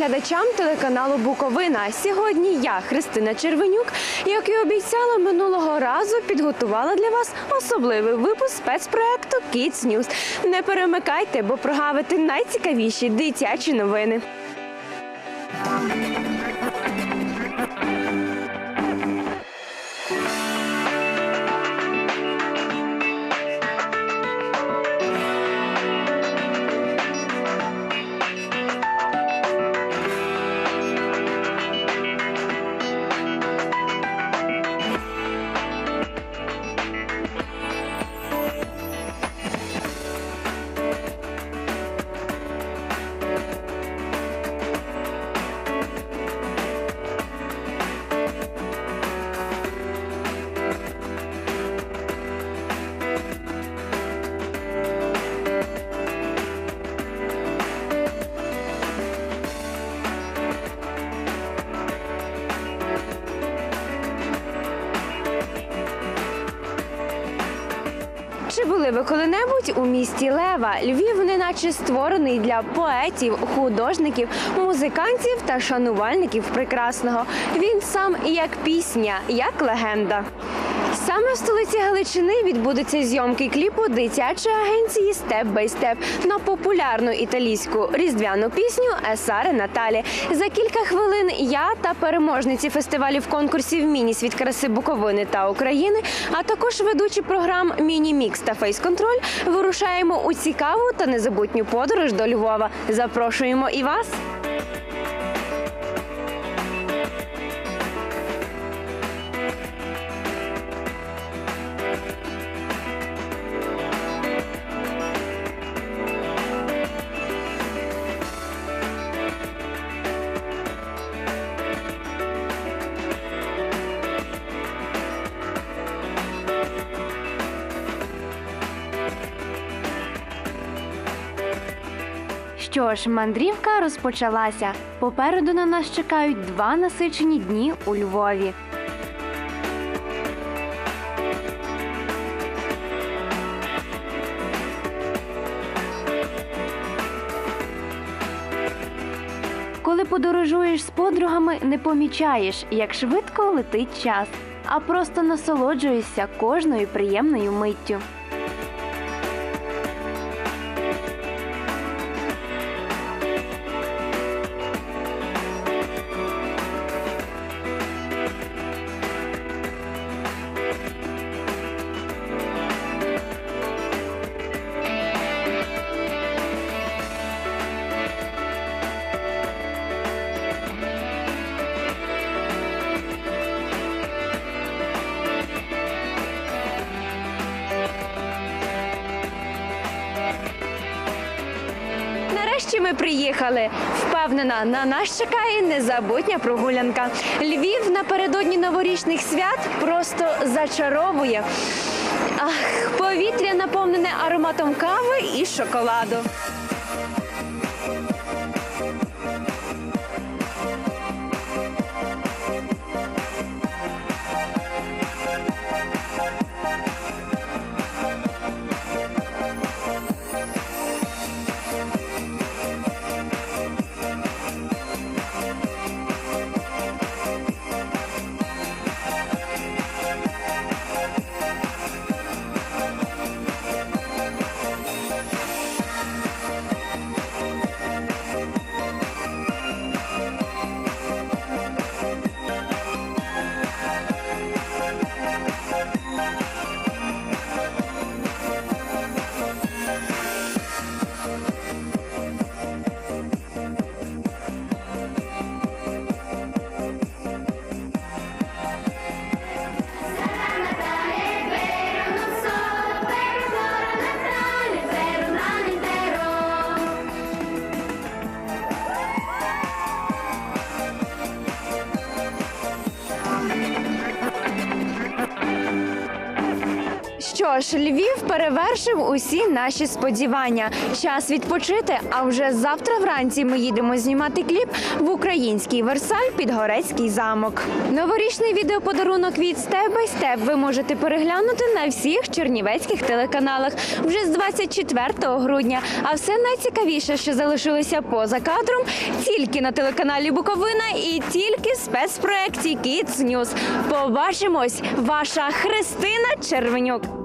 глядачам телеканалу Буковина. Сьогодні я, Христина Червенюк, як і обіцяла минулого разу, підготувала для вас особливий випуск спецпроекту Kids News. Не перемикайте, бо прогавите найцікавіші дитячі новини. Чи були ви коли-небудь у місті Лева? Львів неначе створений для поетів, художників, музикантів та шанувальників прекрасного. Він сам як пісня, як легенда. Саме в столиці Галичини відбудуться зйомки кліпу дитячої агенції Степ бай степ на популярну італійську різдвяну пісню Есаре Наталі. За кілька хвилин я та переможниці фестивалів конкурсів Міні-світ краси Буковини та України, а також ведучі програм Міні-мікс та Фейс-контроль вирушаємо у цікаву та незабутню подорож до Львова. Запрошуємо і вас. Що ж, мандрівка розпочалася. Попереду на нас чекають два насичені дні у Львові. Коли подорожуєш з подругами, не помічаєш, як швидко летить час, а просто насолоджуєшся кожною приємною миттю. Ми приїхали. Впевнена, на нас чекає незабутня прогулянка. Львів напередодні новорічних свят просто зачаровує. Ах, повітря наповнене ароматом кави і шоколаду. Ж, Львів перевершив усі наші сподівання. Час відпочити. А вже завтра вранці ми їдемо знімати кліп в український Версаль Підгорецький замок. Новорічний відеоподарунок від Step by Step ви можете переглянути на всіх чернівецьких телеканалах вже з 24 грудня. А все найцікавіше, що залишилося поза кадром, тільки на телеканалі Буковина і тільки в спецпроекті Kids News. Побачимось, ваша Христина Червенюк.